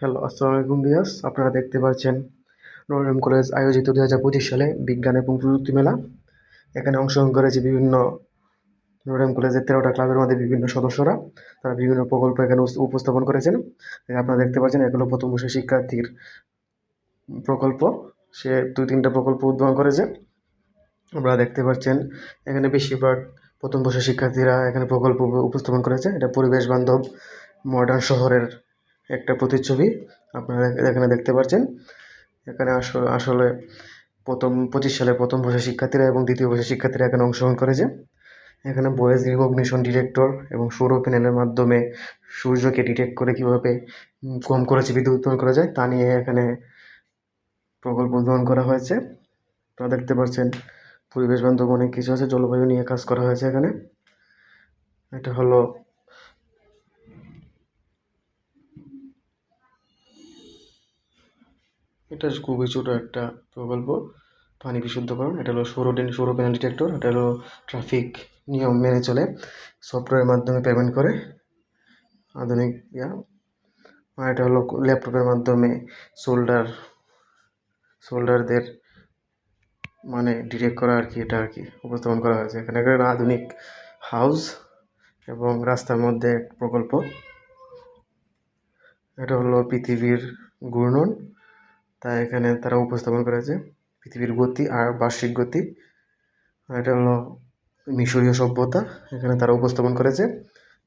Hello আসসালামু আলাইকুম বিয়াস আপনারা দেখতে পাচ্ছেন নরম কলেজ আয়োজিত দু হাজার পঁচিশ সালে বিজ্ঞান এবং প্রযুক্তি মেলা। এখানে অংশগ্রহণ করেছে বিভিন্ন নরম কলেজের তেরোটা ক্লাবের মধ্যে বিভিন্ন সদস্যরা। তারা বিভিন্ন প্রকল্প এখানে উপস্থাপন করেছেন। আপনারা দেখতে পাচ্ছেন এগুলো প্রথম বর্ষের শিক্ষার্থীর প্রকল্প। সে দুই তিনটা প্রকল্প উদ্ভাবন করেছে। আপনারা দেখতে পাচ্ছেন, এখানে বেশিরভাগ প্রথম বর্ষের শিক্ষার্থীরা এখানে প্রকল্প উপস্থাপন করেছে। এটা পরিবেশ বান্ধব মডার্ন শহরের একটা প্রতিচ্ছবি আপনারা এখানে দেখতে পাচ্ছেন এখানে আসলে প্রথম, পঁচিশ সালে প্রথম বর্ষের শিক্ষার্থীরা এবং দ্বিতীয় বর্ষের শিক্ষার্থীরা এখানে অংশগ্রহণ করেছে। এখানে ভয়েস রিকগনিশন ডিটেক্টর এবং সৌর প্যানেলের মাধ্যমে সূর্যকে ডিটেক্ট করে কীভাবে কম খরচে বিদ্যুৎ উৎপাদন করা যায় তা নিয়ে এখানে প্রকল্প উদ্ভাবন করা হয়েছে। আপনারা দেখতে পাচ্ছেন পরিবেশ বান্ধব অনেক কিছু আছে, জলবায়ু নিয়ে কাজ করা হয়েছে এখানে। এটা হলো এটা খুবই ছোটো একটা প্রকল্প। পানি বিশুদ্ধকরণ এটা হলো সৌর সৌর প্যানেল ডিটেক্টর এটা হলো ট্রাফিক নিয়ম মেনে চলে। সফটওয়্যারের মাধ্যমে পেমেন্ট করে। আধুনিক, ইয়া। আর এটা হলো ল্যাপটপের মাধ্যমে সোল্ডার সোল্ডারদের মানে ডিটেক্ট করা আর কি, এটা আর কি উপস্থাপন করা হয়েছে। এখানে একটা আধুনিক হাউস এবং রাস্তার মধ্যে এক প্রকল্প। এটা হলো পৃথিবীর ঘূর্ণন। তা এখানে তারা উপস্থাপন করেছে পৃথিবীর গতি আর বার্ষিক গতি। এটা হলো মিশরীয় সভ্যতা। এখানে তারা উপস্থাপন করেছে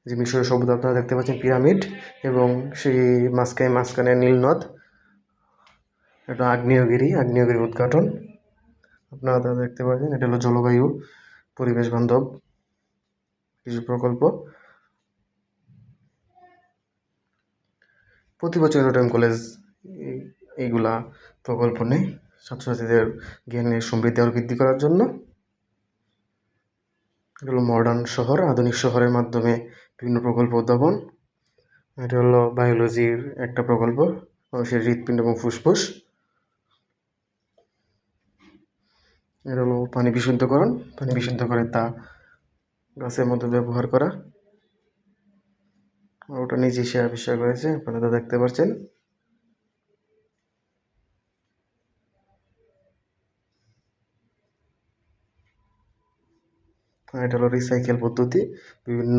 যে মিশরীয় সভ্যতা আপনারা দেখতে পাচ্ছেন পিরামিড এবং সেই মাঝখানে মাঝখানে নীলনদ এটা আগ্নেয়গিরি আগ্নেয়গিরির উদ্ঘাটন। আপনারা তা দেখতে পাচ্ছেন, এটা হলো জলবায়ু পরিবেশ বান্ধব কিছু প্রকল্প। প্রতি বছর নটরডেম কলেজ এইগুলা প্রকল্প নেই। ছাত্রছাত্রীদের জ্ঞানের সমৃদ্ধি আরও বৃদ্ধি করার জন্য। এটা হলো মডার্ন শহর, আধুনিক শহরের মাধ্যমে বিভিন্ন প্রকল্প উদ্ভাবন। এটা হলো বায়োলজির একটা প্রকল্প মানুষের হৃৎপিণ্ড এবং ফুসফুস। এটা হলো পানি বিশুদ্ধকরণ, পানি বিশুদ্ধ করে তা গাছের মধ্যে ব্যবহার করা। ওটা নিজে সে আবিষ্কার করেছে, আপনারা দেখতে পাচ্ছেন এটা হলো রিসাইকেল পদ্ধতি। বিভিন্ন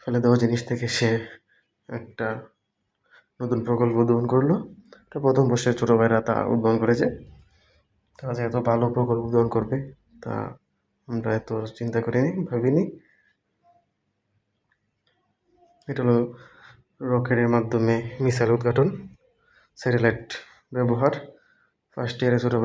ফেলে দেওয়া জিনিস থেকে সে একটা নতুন প্রকল্প উদ্ভাবন করল। এটা প্রথম বর্ষের ছোটো ভাইরা তা উদ্ভাবন করেছে। তারা যে এত ভালো প্রকল্প উদ্ভাবন করবে, তা আমরা এত চিন্তা করিনি, ভাবিনি। এটা হলো রকেটের মাধ্যমে মিসাইল উদ্ঘাটন, স্যাটেলাইট ব্যবহার। ফার্স্ট ইয়ারে ছোটো